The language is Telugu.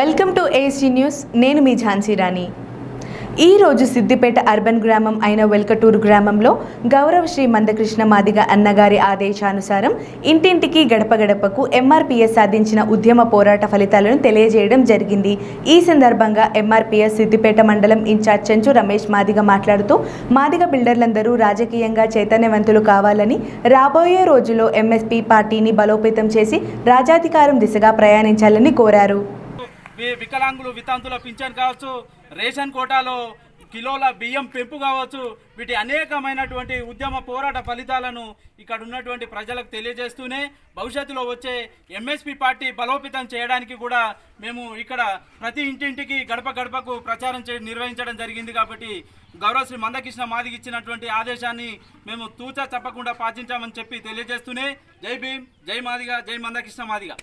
వెల్కమ్ టు ఏసీ న్యూస్ నేను మీ ఝాన్సీ రాణి. ఈ రోజు సిద్దిపేట అర్బన్ గ్రామం అయిన వెల్కటూరు గ్రామంలో గౌరవ శ్రీ మందకృష్ణ మాదిగ అన్నగారి ఆదేశానుసారం ఇంటింటికి గడప గడపకు ఎంఆర్పిఎస్ సాధించిన ఉద్యమ పోరాట ఫలితాలను తెలియజేయడం జరిగింది. ఈ సందర్భంగా ఎంఆర్పీఎస్ సిద్దిపేట మండలం ఇన్ఛార్జ్ చెంచు రమేష్ మాదిగ మాట్లాడుతూ మాదిగ బిల్డర్లందరూ రాజకీయంగా చైతన్యవంతులు కావాలని రాబోయే రోజుల్లో ఎంఎస్పీ పార్టీని బలోపేతం చేసి రాజాధికారం దిశగా ప్రయాణించాలని కోరారు. వికలాంగులు వితాంతుల పింఛన్ కావచ్చు రేషన్ కోటాలో కిలోల బియ్యం పెంపు కావచ్చు వీటి అనేకమైనటువంటి ఉద్యమ పోరాట ఫలితాలను ఇక్కడ ఉన్నటువంటి ప్రజలకు తెలియజేస్తూనే భవిష్యత్తులో వచ్చే ఎంఎస్పి పార్టీ బలోపేతం చేయడానికి కూడా మేము ఇక్కడ ప్రతి ఇంటింటికి గడప గడపకు ప్రచారం చే నిర్వహించడం జరిగింది కాబట్టి గౌరవ శ్రీ మందకృష్ణ మాదికి ఇచ్చినటువంటి ఆదేశాన్ని మేము తూచా తప్పకుండా పాటించామని చెప్పి తెలియజేస్తూనే జై భీమ్ జై మాదిగా జై మందకృష్ణ మాదిగా.